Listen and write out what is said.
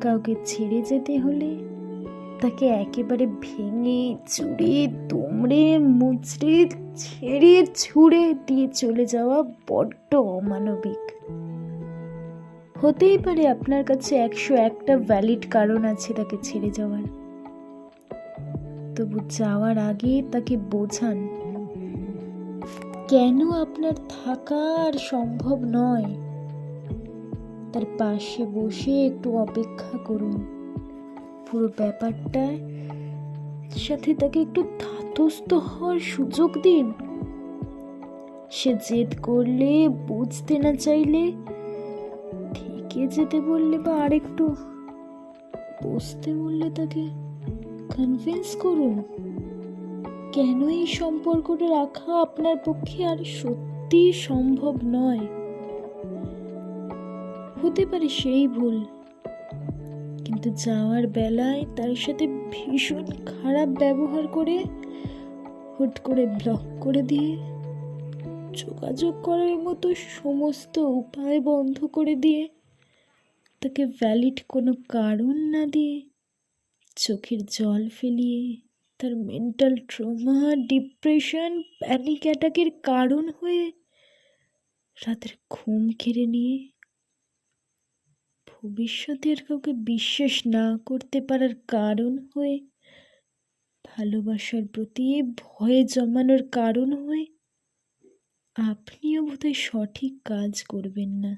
কাউকে ছেড়ে যেতে হলে তাকে একেবারে ভেঙে চুড়ে দুমড়ে, মুচড়ে, ছেড়ে, ছুঁড়ে দিয়ে চলে যাওয়া বড্ড অমানবিক। হতেই পারে আপনার কাছে একশো একটা ভ্যালিড কারণ আছে তাকে ছেড়ে যাওয়ার। তবু যাওয়ার আগে তাকে বোঝান, কেন আপনার থাকা আর সম্ভব নয়? তার পাশে বসে একটু অপেক্ষা করুন। পুরো ব্যাপারটার সাথে তাকে একটু ধাতস্থ হওয়ার সুযোগ দিন। সে জেদ করলে, বুঝতে না চাইলে থেকে যেতে বললে বা আরেকটু বসতে বললে তাকে কনভিন্স করুন। কেন এই সম্পর্কটা রাখা আপনার পক্ষে আর সত্যি সম্ভব নয়? হতে পারে সেই ভুল। কিন্তু যাওয়ার বেলায় তার সাথে ভীষণ খারাপ ব্যবহার করে, হুট করে ব্লক করে দিয়ে, যোগাযোগ করার মতো সমস্ত উপায় বন্ধ করে দিয়ে, তাকে ভ্যালিড কোনো কারণ না দিয়ে, চোখের জল ফেলিয়ে তার মেন্টাল ট্রমা ডিপ্রেশন প্যানিক অ্যাটাকের কারণ হয়ে রাতের ঘুম কেড়ে নিয়ে ভবিষ্যতে আর কাউকে বিশ্বাস না করতে পারার কারণ হয়ে, ভালোবাসার প্রতি ভয়ে জমানোর কারণ হয়ে, আপনিও বোধহয় সঠিক কাজ করবেন না।